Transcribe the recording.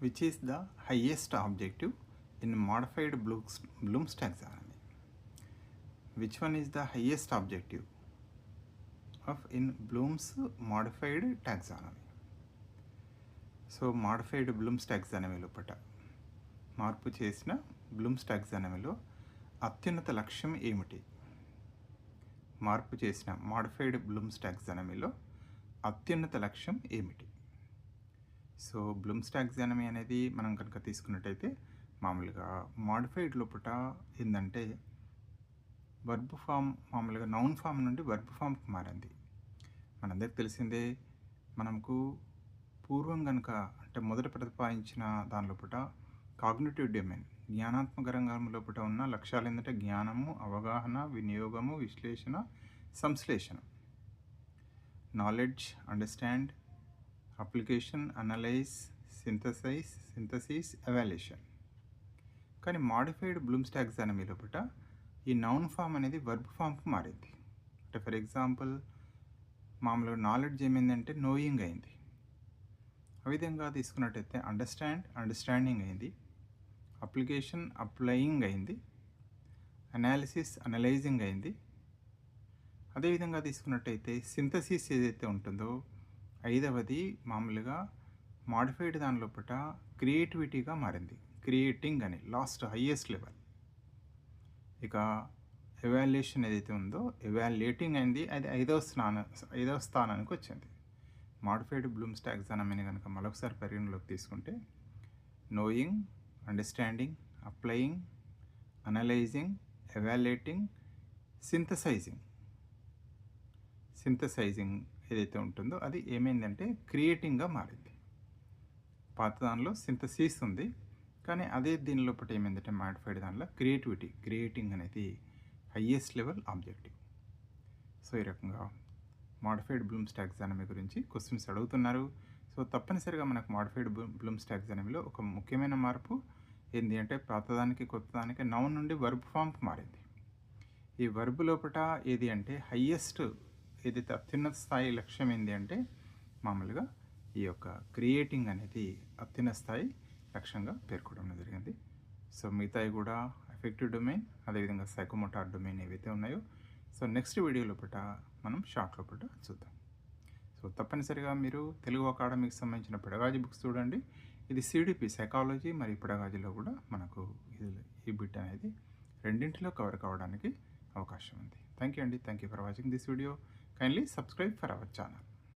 which is the highest objective in modified Bloom's, Bloom's taxonomy. Which one is the highest objective of in Bloom's modified taxonomy? So modified Bloom's taxonomy లోపట మార్పు చేసిన Bloom's టాక్సానమీలో అత్యున్నత లక్ష్యం ఏమిటి మార్పు చేసిన modified Bloom's టాక్సానమీలో అత్యున్నత లక్ష్యం ఏమిటి సో బ్లూమ్స్ టాక్సానమీ అనేది మనం కనుక తీసుకున్నట్టయితే మామూలుగా మాడిఫైడ్ లోపల ఏంటంటే వర్బ్ ఫామ్ మామూలుగా నౌన్ ఫామ్ నుండి వర్బ్ ఫామ్కి మారింది. మనందరికి తెలిసిందే మనకు పూర్వం కనుక అంటే మొదట ప్రతిపాదించిన దాని లోపల కాగ్నేటివ్ డొమైన్ జ్ఞానాత్మక రంగం లోపల ఉన్న లక్ష్యాలు ఏంటంటే జ్ఞానము అవగాహన వినియోగము విశ్లేషణ సంశ్లేషణ. Knowledge understand application analyse synthesise synthesis evaluation కానీ మాడిఫైడ్ బ్లూమ్స్ టాక్సానమీ లోపల ఈ నౌన్ ఫామ్ అనేది వర్బ్ ఫామ్కి మారింది. అంటే ఫర్ ఎగ్జాంపుల్ మామూలుగా నాలెడ్జ్ ఏమైందంటే నోయింగ్ అయింది. ఆ విధంగా తీసుకున్నట్టయితే అండర్స్టాండ్ అండర్స్టాండింగ్ అయింది. అప్లికేషన్ అప్లయింగ్ అయింది. అనాలిసిస్ అనలైజింగ్ అయింది. అదేవిధంగా తీసుకున్నట్టయితే సింథసిస్ ఏదైతే ఉంటుందో ఐదవది మామూలుగా మాడిఫైడ్ దాని లోపల క్రియేటివిటీగా మారింది. క్రియేటింగ్ అని లాస్ట్ హయ్యెస్ట్ లెవెల్. ఇక ఎవాల్యుయేషన్ ఏదైతే ఉందో ఎవాల్యుయేటింగ్ అయింది. అది ఐదవ స్థాన ఐదవ స్థానానికి వచ్చింది. మాడిఫైడ్ బ్లూమ్స్ టాక్సానమీని కనుక మరొకసారి పరిగణలోకి తీసుకుంటే knowing understanding applying analysing evaluating synthesising synthesising ఏదైతే ఉంటుందో అది ఏమైందంటే క్రియేటింగ్గా మారింది. పాత దానిలో సింథసిస్ ఉంది. కానీ అదే దీని లోపల ఏమైందంటే మాడిఫైడ్ దానిలో క్రియేటివిటీ క్రియేటింగ్ అనేది హయ్యెస్ట్ లెవెల్ ఆబ్జెక్టివ్. సో ఈ రకంగా మాడిఫైడ్ బ్లూమ్స్ టాక్సానమీ గురించి క్వశ్చన్స్ అడుగుతున్నారు. సో తప్పనిసరిగా మనకు మాడిఫైడ్ బ్లూమ్స్ టాక్సానమీలో ఒక ముఖ్యమైన మార్పు ఏంటి అంటే పాతదానికి కొత్తదానికి నౌన్ నుండి వర్బ్ ఫామ్కి మారింది. ఈ వర్బ్ లోపల ఏది అంటే హయ్యెస్ట్ ఏదైతే అత్యున్నత స్థాయి లక్ష్యం ఏంటి అంటే మామూలుగా ఈ యొక్క క్రియేటింగ్ అనేది అత్యున్నత స్థాయి లక్ష్యంగా పేర్కొనడం జరిగింది. సో మిగతాయి కూడా ఎఫెక్టివ్ డొమైన్ అదేవిధంగా సైకోమోటార్ డొమైన్ ఏవైతే ఉన్నాయో సో నెక్స్ట్ వీడియో లోపల మనం షార్ట్ లోపల చూద్దాం. సో తప్పనిసరిగా మీరు తెలుగు అకాడమీకి సంబంధించిన పెడగాజీ బుక్స్ చూడండి. ఇది సిడిపి సైకాలజీ మరియు పెడగాజీలో కూడా మనకు ఇది ఈ బిట్ అనేది రెండింటిలో కవర్ కావడానికి అవకాశం ఉంది. థ్యాంక్ యూ అండి. Thank you for watching this video kindly subscribe for our channel